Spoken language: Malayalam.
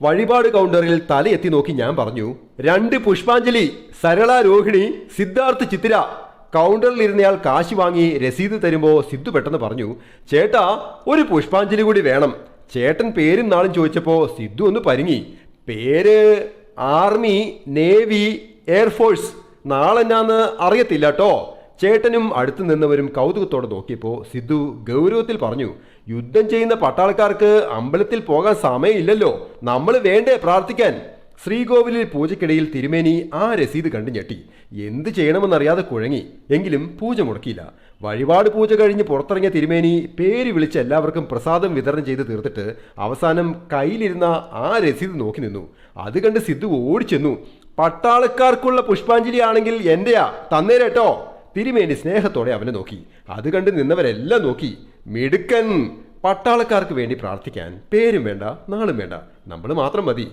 വഴിപാട് കൗണ്ടറിൽ തലയെത്തി നോക്കി ഞാൻ പറഞ്ഞു രണ്ട് പുഷ്പാഞ്ജലി സരള രോഹിണി സിദ്ധാർത്ഥ് ചിത്തിര. കൗണ്ടറിൽ ഇരുന്നയാൾ കാശ് വാങ്ങി രസീത് തരുമ്പോൾ സിദ്ധു പെട്ടെന്ന് പറഞ്ഞു ചേട്ടാ ഒരു പുഷ്പാഞ്ജലി കൂടി വേണം. ചേട്ടൻ പേരും നാളും ചോദിച്ചപ്പോൾ സിദ്ധു ഒന്ന് പരിങ്ങി പേര് ആർമി നേവി എയർഫോഴ്സ്. നാളെന്നാന്ന് അറിയത്തില്ല കേട്ടോ ചേട്ടനും അടുത്തു നിന്നവരും കൗതുകത്തോടെ നോക്കിയപ്പോൾ സിദ്ധു ഗൗരവത്തിൽ പറഞ്ഞു യുദ്ധം ചെയ്യുന്ന പട്ടാളക്കാർക്ക് അമ്പലത്തിൽ പോകാൻ സമയമില്ലല്ലോ. നമ്മൾ വേണ്ടേ പ്രാർത്ഥിക്കാൻ. ശ്രീകോവിലിൽ പൂജയ്ക്കിടയിൽ തിരുമേനി ആ രസീത് കണ്ടു ഞെട്ടി. എന്ത് ചെയ്യണമെന്നറിയാതെ കുഴങ്ങി. എങ്കിലും പൂജ മുടക്കിയില്ല. വഴിപാട് പൂജ കഴിഞ്ഞ് പുറത്തിറങ്ങിയ തിരുമേനി പേര് വിളിച്ച് എല്ലാവർക്കും പ്രസാദം വിതരണം ചെയ്ത് തീർത്തിട്ട് അവസാനം കയ്യിലിരുന്ന ആ രസീത് നോക്കി നിന്നു. അത് കണ്ട് സിദ്ധു ഓടിച്ചെന്നു. പട്ടാളക്കാർക്കുള്ള പുഷ്പാഞ്ജലി ആണെങ്കിൽ എന്റെയാ? തന്നേരട്ടോ തിരുമേനി സ്നേഹത്തോടെ അവനെ നോക്കി. അത് കണ്ട് നിന്നവരെല്ലാം നോക്കി. മിടുക്കൻ. പട്ടാളക്കാർക്ക് വേണ്ടി പ്രാർത്ഥിക്കാൻ. പേരും വേണ്ട നാളും വേണ്ട. നമ്മൾ മാത്രം മതി.